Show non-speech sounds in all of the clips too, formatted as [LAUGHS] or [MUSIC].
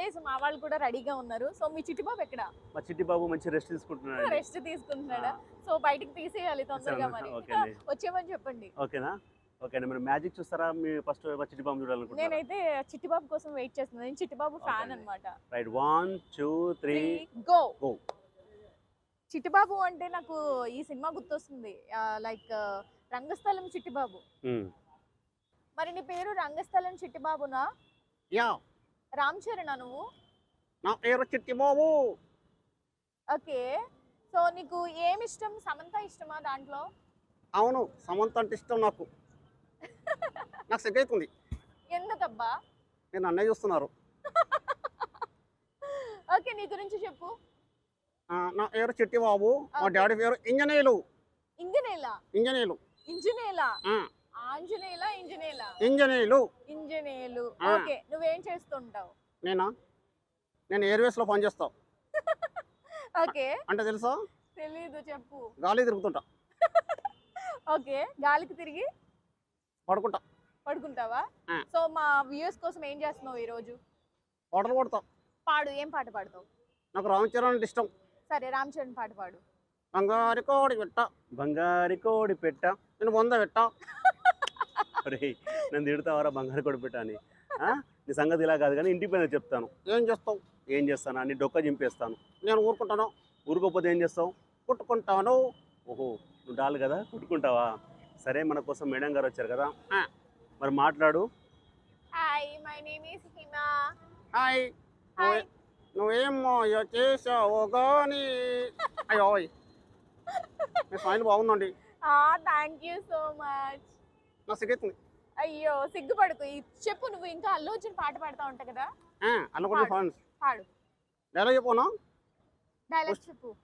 Always మా వాళ్ళు కూడా రెడీగా ఉన్నారు. సో మీ చిట్టిబాబు ఎక్కడ? మా చిట్టి బాబు మంచి రెస్ట్ తీసుకుంటున్నాడు రెస్ట్ [LAUGHS] తీసుకుంటున్నాడా? సో బయటికి తీసేయాలి తొందరగా [LAUGHS] మరి. [LAUGHS] వచ్చేమని చెప్పండి. ఓకేనా? ఓకే మరి మ్యాజిక్ చూస్తారా? మీ ఫస్ట్ మా చిట్టి బాబు చూడాలనుకుంటున్నారా? నేనైతే చిట్టిబాబు కోసం వెయిట్ చేస్తున్నాను. నేను చిట్టిబాబు ఫ్యాన్. అన్నమాట. Right one two three go go. Chittibabu అంటే నాకు ఈ సినిమా గుర్తొస్తుంది. లైక్ రంగస్థలం చిట్టిబాబు. మరి నీ పేరు రంగస్థలం చిట్టిబాబునా? యా రామ్ చరణ్ నువ్వు? నా పేరు చిట్టి బాబు. ఓకే. సో నీకు ఏమి ఇష్టం? సమంత ఇష్టమా దాంట్లో? అవును సమంత అంటే ఇష్టం నాకు. నాకు సిగ్గైతుంది. ఎందుకబ్బా? నేను అన్నయ్య చూస్తున్నారు. ఓకే నీ గురించి చెప్పు. ఆ, నా పేరు చిట్టి బాబు. మా. డాడీ పేరు ఇంజనీయులు ఇంజనేలా? ఇంజనీయులు ఇంజనేలా? ఆ, ఆంజనేయులా ఇంజనేలా? ఇంజనీయులు ఇంజనేలు ఆ. ఓకే నువ్వేం చేస్తుంటావు? నేనా? నేను ఎయిర్వేస్లో పనిచేస్తా [LAUGHS] ఓకే. అంటే తెలుసా? తెలీదు చెప్పు. గాలి తిరుగుతుంటా. ఓకే గాలికి తిరిగి? పడుకుంటా. పడుకుంటావా. సో మా వ్యూయర్స్ కోసం ఏం చేస్తున్నావు ఈ రోజు పాటలు పడతా. పాడు ఏం పాట పాడతావు? నాకు రామ్ చరణ్ అంటే ఇష్టం. సరే రామ్ చరణ్ పాట పాడు. బంగారు కోడి పెట్ట. బంగారి కోడి పెట్ట. నేను వంద పెట్ట. నన్ను తిడతావారా బంగారు కోడి పెట్ట అని. ఆ? నీ సంగతి ఇలా కాదు కానీ ఇంటికి పోయినా చెప్తాను. ఏం చేస్తావు? ఏం చేస్తాను? అని డొక్క చింపేస్తాను. నేను ఊరుకుంటాను. ఊరుకోపోతే ఏం చేస్తావు? కుట్టుకుంటాను. ఓహో నువ్వు డాలు కదా? కుట్టుకుంటావా? సరే మన కోసం మేడం గారు వచ్చారు కదా. మరి మాట్లాడు. Hi my name is Hima hi hi నువ్వేమో చేసావు కానీ అయ్యో ఓయ్. మీ స్మైల్ బాగుందండి. ఆ థ్యాంక్ యూ సో మచ్ అయ్యో సిగ్గుపడుకు. చెప్పు నువ్వు ఇంకా అల్లు వచ్చిన పాట పాడుతా ఉంటావు కదా? అనుకుంటే పాడు. చెప్పాను? డైలాగ్ చెప్పు.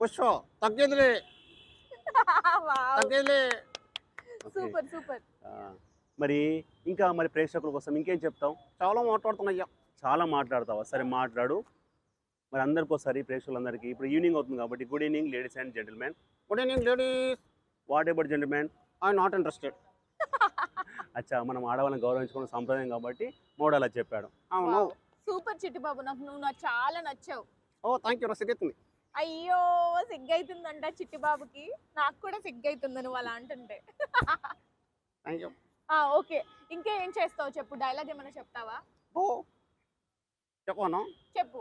పుష్ప తగ్గేదిలే. [LAUGHS] Super super. మరి ఇంకా మరి ప్రేక్షకుల కోసం ఇంకేం చెప్తావు? చాలా మాట్లాడుతున్నాయ్యా. చాలా మాట్లాడతావా? సరే మాట్లాడు. మరి అందరికి ఒకసారి ప్రేక్షకులందరికీ ఇప్పుడు ఈవినింగ్ అవుతుంది కాబట్టి good evening ladies and gentlemen. Good evening ladies. What about gentlemen? I not interested. అచ్చా మనం ఆడవాళ్ళని గౌరవించుకున్న సంప్రదాయం కాబట్టి మోడల్ అలా చెప్పాడు. అవును. సూపర్ చిట్టి బాబు నాకు నువ్వు నాకు చాలా నచ్చావు. ఓ థ్యాంక్ యూ సిగ్గైతుంది. అయ్యో సిగ్గైతుందంట చిట్టి బాబుకి. నాకు కూడా సిగ్గైతుంది నువ్వు అలా అంటుంటే. థ్యాంక్ యూ ఆ ఓకే. ఇంకా ఏం చేస్తావు చెప్పు? డైలాగ్ ఏమైనా చెప్తావా? ఓ చెప్పాను చెప్పు.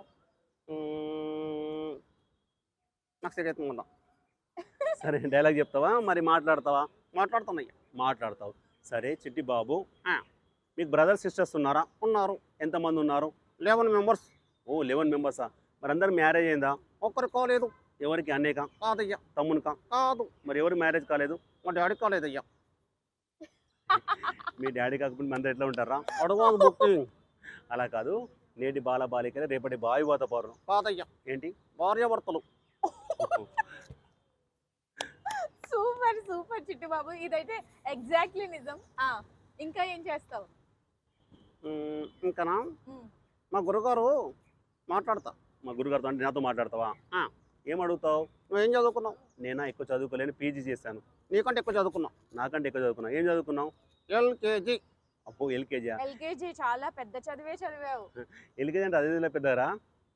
నాకు సిగ్గైతుంది సరే డైలాగ్ చెప్తావా? మరి మాట్లాడతావా? మాట్లాడుతున్నాయ్యా మాట్లాడతావు. సరే చిట్టి బాబు. మీకు బ్రదర్ సిస్టర్స్ ఉన్నారా? ఉన్నారు. ఎంతమంది ఉన్నారు? Eleven members. ఓ లెవెన్ మెంబర్సా? మరి అందరు మ్యారేజ్ అయిందా? ఒక్కరు కాలేదు. ఎవరికి? అన్నేక కాదయ్యా. తమ్మునికా? కాదు. మరి ఎవరు మ్యారేజ్ కాలేదు? మా డాడీ కాలేదయ్యా. మీ డాడీ కాకపోతే అందరు ఎట్లా ఉంటారా? అడవాను బుకింగ్ అలా కాదు. నేటి బాల బాలికలే రేపటి బావివాత పౌరం. కాదయ్యా. ఏంటి? భార్యాభర్తలు. [LAUGHS] సూపర్ చిట్టి బాబు. ఇదైతే ఎగ్జాక్ట్లీ నిజం. ఆ ఇంకా ఏం చేస్తావు. ఇంకనా? మ్మ్. మా గురుగారు మాట్లాడతా. మా గురుగారితో అంటే నాతో మాట్లాడతావా? ఆ. ఏం అడుగుతావు? నువ్వేం చదువుకున్నావు? నేనా ఎక్కువ చదువుకోలేను పీజీ చేశాను. నీకంటే ఎక్కువ చదువుకున్నావు? నాకంటే ఎక్కువ చదువుకున్నావు. ఏం చదువుకున్నావు? ఎల్కేజీ. అప్పు ఎల్కేజీ ఎల్కేజీ చాలా పెద్ద చదివే చదివావు. ఎల్కేజీ అంటే అదే పెద్దరా?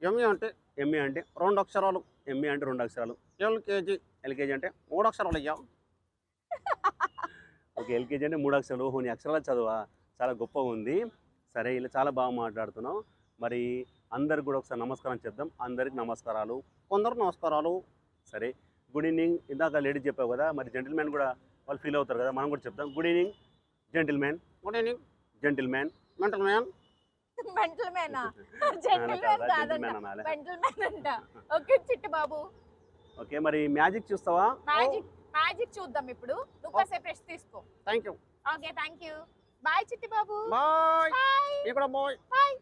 ఎంఏ అంటే? ఎంఏ అంటే? రెండు అక్షరాలు ఎంఏ అంటే రెండు అక్షరాలు ఎల్కేజీ. ఎల్కేజీ అంటే మూడు అక్షరాలు అయ్యా ఓకే ఎల్కేజీ అంటే మూడు అక్షరాలు. ఓహో నీ అక్షరాల చదువా? చాలా గొప్పగా ఉంది. సరే ఇలా చాలా బాగా మాట్లాడుతున్నావు. మరి అందరికి కూడా ఒకసారి నమస్కారం చెప్దాం. అందరికి నమస్కారాలు. కొందరు నమస్కారాలు. సరే గుడ్ ఈవినింగ్. ఇందాక లేడీ చెప్పావు కదా మరి జెంటిల్మెన్ కూడా వాళ్ళు ఫీల్ అవుతారు కదా మనం కూడా చెప్తాం good evening gentlemen. Good evening. Gentlemen. Mental man mental మేనా [LAUGHS] జెంటిల్ మ్యాన్ కాదంట. జెంటిల్మెన్ అనాలి. మెంటల్ మ్యాన్ అంట. [LAUGHS] ఓకే చిట్టి బాబు. ఓకే మరి మ్యాజిక్ చూస్తావా? మ్యాజిక్. మ్యాజిక్ చూద్దాం ఇప్పుడు. నువ్వు కాసేపు రెస్ట్ తీసుకో. Thank you okay thank you bye Chitti Babu. Bye bye ఇక్కడ బాయ్ బాయ్